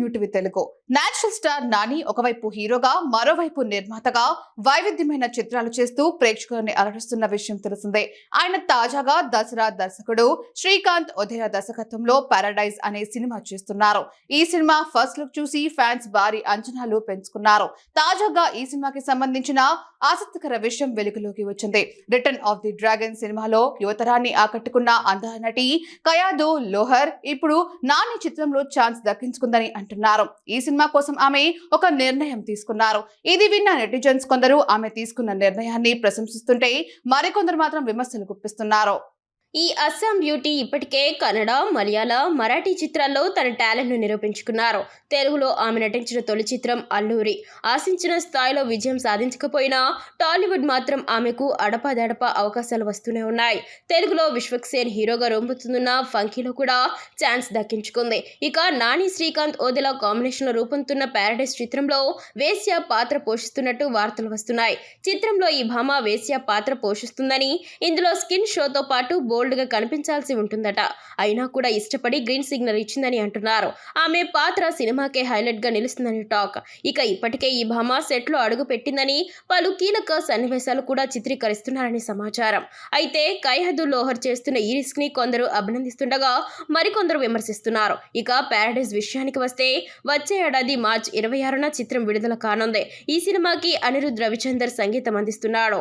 New TV Telugu. Natural star Nani ఒకవైపు హీరోగా మరోవైపు నిర్మాతగా వైవిధ్యమైన చిత్రాలు చేస్తూ ప్రేక్షకులని అలరిస్తున్న విషయం తెలిసిందే. ఆయన తాజాగా దసరా దర్శకుడు శ్రీకాంత్ ఉదయ దర్శకత్వంలో పారాడైజ్ అనే సినిమా చేస్తున్నారు. ఈ సినిమా ఫస్ట్ లుక్ చూసి ఫ్యాన్స్ భారీ అంచనాలు పెంచుకున్నారు. తాజాగా ఈ సినిమాకి సంబంధించిన ఆసక్తికర విషయం వెలుగులోకి వచ్చింది. రిటర్న్ ఆఫ్ ది డ్రాగన్ సినిమాలో యువతరాన్ని ఆకట్టుకున్న అందర నటి కయాదు లోహర్ ఇప్పుడు నాని చిత్రంలో ఛాన్స్ దక్కించుకుందని అంటున్నారు. ఈ సినిమా కోసం ఆమె ఒక నిర్ణయం తీసుకున్నారు. ఇది విన్న నెటిజన్స్ కొందరు ఆమె తీసుకున్న నిర్ణయాన్ని ప్రశంసిస్తుంటే మరికొందరు మాత్రం విమర్శలు గుప్పిస్తున్నారు. ఈ అస్సాం బ్యూటీ ఇప్పటికే కన్నడ మలయాళ మరాఠీ చిత్రాల్లో తన టాలెంట్ను నిరూపించుకున్నారు. తెలుగులో ఆమె నటించిన తొలి చిత్రం అల్లూరి. ఆశించిన స్థాయిలో విజయం సాధించకపోయినా టాలీవుడ్ మాత్రం ఆమెకు అడపాదడపా అవకాశాలు వస్తూనే ఉన్నాయి. తెలుగులో విశ్వక్సేన్ హీరోగా రొంపుతున్న ఫంకీలో కూడా ఛాన్స్ దక్కించుకుంది. ఇక నాని శ్రీకాంత్ ఓదెలా కాంబినేషన్లో రూపొందుతున్న ప్యారడైస్ చిత్రంలో వేశ్య పాత్ర పోషిస్తున్నట్టు వార్తలు వస్తున్నాయి. చిత్రంలో ఈ భామ వేశ్య పాత్ర పోషిస్తుందని ఇందులో స్కిన్ షోతో పాటు బో బోల్డ్గా కనిపించాల్సి ఉంటుందట. అయినా కూడా ఇష్టపడి గ్రీన్ సిగ్నల్ ఇచ్చిందని అంటున్నారు. ఆమె పాత్ర సినిమాకే హైలైట్గా నిలుస్తుందని టాక్. ఇక ఇప్పటికే ఈ భామ సెట్లో అడుగు పెట్టిందని పలు కీలక సన్నివేశాలు కూడా చిత్రీకరిస్తున్నారని సమాచారం. అయితే కైహదు లోహర్ చేస్తున్న ఈ రిస్క్ని కొందరు అభినందిస్తుండగా మరికొందరు విమర్శిస్తున్నారు. ఇక ప్యారడైజ్ విషయానికి వస్తే వచ్చే ఏడాది మార్చ్ ఇరవై ఆరున చిత్రం విడుదల కానుంది. ఈ సినిమాకి అనిరుద్ రవిచందర్ సంగీతం అందిస్తున్నాడు.